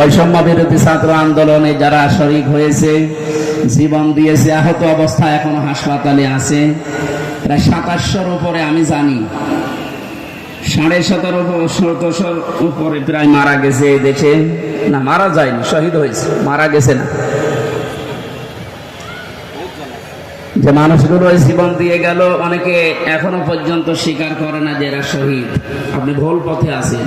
বৈষম্য বিরোধী ছাত্র আন্দোলনে যারা শরিক হয়েছে, জীবন দিয়েছে, আহত অবস্থায় এখনও হাসপাতালে আছে। প্রায় সাতাশশোর উপরে আমি জানি। সাড়ে সতেরো সতেরোশোর উপরে প্রায় মারা গেছে এই দেশে। না, মারা যায়নি, শহীদ হয়েছে, মারা গেছে না। যে মানুষগুলো জীবন দিয়ে গেল, অনেকে এখনও পর্যন্ত স্বীকার করে না যে এরা শহীদ। আপনি ভুল পথে আছেন।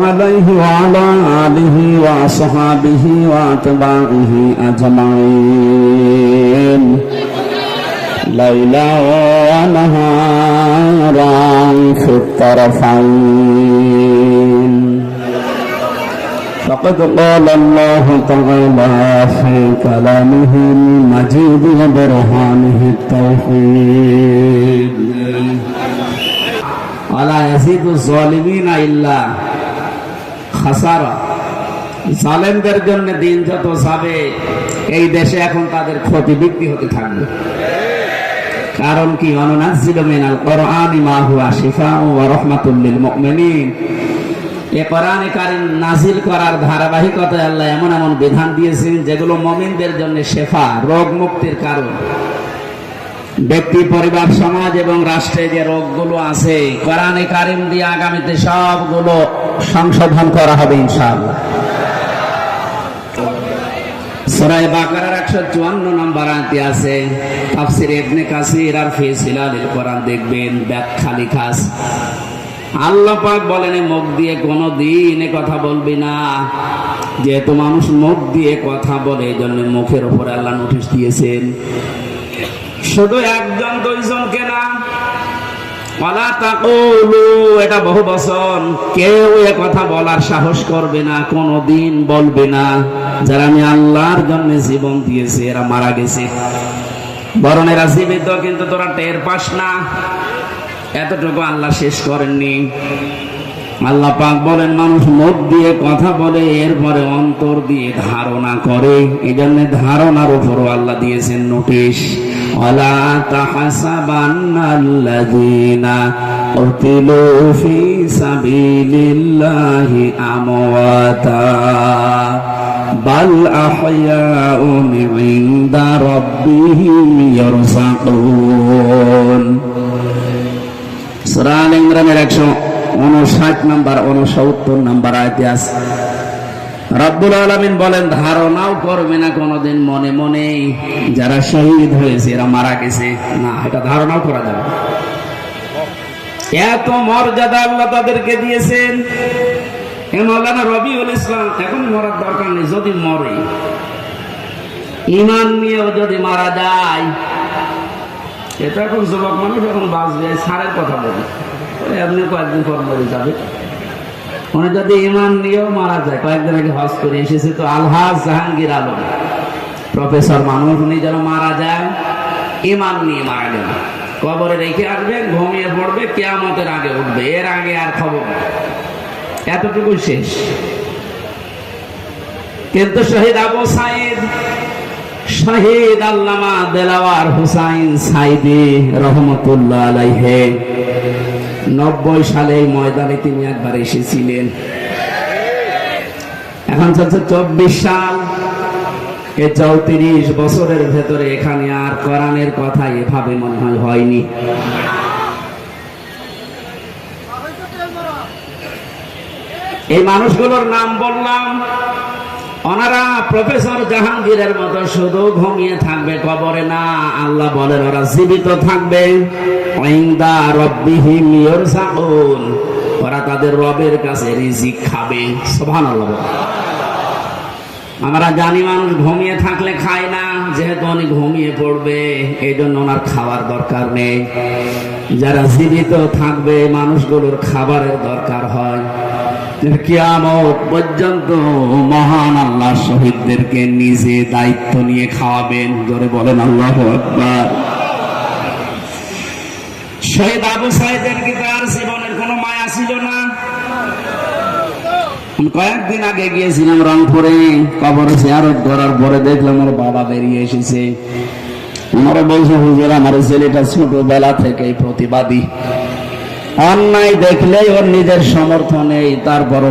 عليه وعلى آله وصحابه وأتباعه أجمعين. ليلا ونهارا في الطرفين. فقد قال الله تعالى في كلامه المجيد وبرهانه التوحيد. ولا يزيد الظالمين إلا খাসারা। জালেমদের জন্য দিন যত যাবে, এই দেশে এখন তাদের ক্ষতি বিক্রি হতে থাকবে। কারণ কি? অনুনাজিল মিনাল কোরআনি মা হুয়া শিফা এ কোরআনে কারিম নাজিল করার ধারাবাহিকতায় আল্লাহ এমন এমন বিধান দিয়েছেন যেগুলো মমিনদের জন্য শেফা রোগ মুক্তির কারণ। ব্যক্তি, পরিবার, সমাজ এবং রাষ্ট্রে যে রোগগুলো আছে, কোরআনে কারিম দিয়ে আগামীতে সবগুলো সংশোধন করা হবে ইনশাআল্লাহ। দেখবেন মুখ দিয়ে কথা বলবি না। যেহেতু মানুষ মুখ দিয়ে কথা বলে এই জন্য মুখের উপরে আল্লাহ নোটিশ দিয়েছেন। শুধু একজন, দুইজনকে না। এটা বহু বচন। কেউ এ কথা বলার সাহস করবে না, কোনোদিন বলবে না, যারা আমি আল্লাহর জন্য জীবন এরা মারা গেছে। বরং এরা জীবিত, কিন্তু তোরা টের পাস না। এতটুকু আল্লাহ শেষ করেননি। আল্লাহ পাক বলেন, মানুষ মুখ দিয়ে কথা বলে, এরপরে অন্তর দিয়ে ধারণা করে। এই জন্য ধারণার উপরও আল্লাহ দিয়েছেন নোটিশ। ولا تحسبن الذين قتلوا في سبيل الله أمواتا بل أحياء عند ربهم يرزقون সূরা আল ইমরানের একশো উনষাট নাম্বার উনসত্তর নাম্বার আয়তে আছে রব্বুল আলমিন বলেন, ধারণাও করবে না কোনোদিন, মনে মনে। যারা শহীদ হয়েছে, এরা মারা গেছে। না, এটা ধারণাও করা যাবে এত মর্যাদা আল্লাহ তাদেরকে দিয়েছেন। মৌলানা রবিউল ইসলাম, এখন মরার দরকার নেই, যদি মরে। ইমান নিয়েও যদি মারা যায় এটা এখন যুবক মানুষ, এখন বাঁচবে সারের কথা বলি। এমনি কয়েকদিন পর মরে যাবে। উনি যদি ইমান নিয়েও মারা যায়, কয়েকদিন আগে হজ করে এসেছে তো আলহাজ জাহাঙ্গীর আলম। প্রফেসর মানুষ, উনি যেন মারা যায় ইমান নিয়ে মারা গেল। কবরে রেখে আসবে, ঘুমিয়ে পড়বে, কেয়ামতের আগে উঠবে। এর আগে আর খবর এতটুকু শেষ। কিন্তু শহীদ আবু সাইদ, শহীদ আল্লামা দেলাওয়ার হুসাইন সাইদি রহমতুল্লাহ আলাইহে। নব্বই সালে এই ময়দানে তিনি একবার এসেছিলেন। এখন চলছে চব্বিশ সাল। এ চৌত্রিশ বছরের ভেতরে এখানে আর কোরআনের কথা এভাবে মনে হয় হয়নি। এই মানুষগুলোর নাম বললাম। ওনারা প্রফেসর জাহাঙ্গীরের মতো শুধু ঘুমিয়ে থাকবে, কবরে না, আল্লাহ বলেন ওরা জীবিত থাকবে। ওরা তাদের রবের কাছে রিজিক খাবে। সুবহানাল্লাহ আমরা জানি মানুষ ঘুমিয়ে থাকলে খায় না, যেহেতু উনি ঘুমিয়ে পড়বে এই জন্য ওনার খাওয়ার দরকার নেই। যারা জীবিত থাকবে, মানুষগুলোর খাবারের দরকার হয়। কিয়ামত পর্যন্ত মহান আল্লাহ শহীদদেরকে নিজে দায়িত্ব নিয়ে খাওয়াবেন। জোরে বলেন আল্লাহ শহীদ আবু কি তার জীবনের কোনো মায়া ছিল না? কয়েকদিন আগে গিয়েছিলাম রংপুরে, কবর জিয়ারত করার পরে দেখলাম ওর বাবা বেরিয়ে এসেছে। ওনারা বলছে, হুজুর, আমার ছেলেটা ছোটবেলা থেকেই প্রতিবাদী। অন্যায় দেখলেই ওর নিজের সমর্থনেই তারপর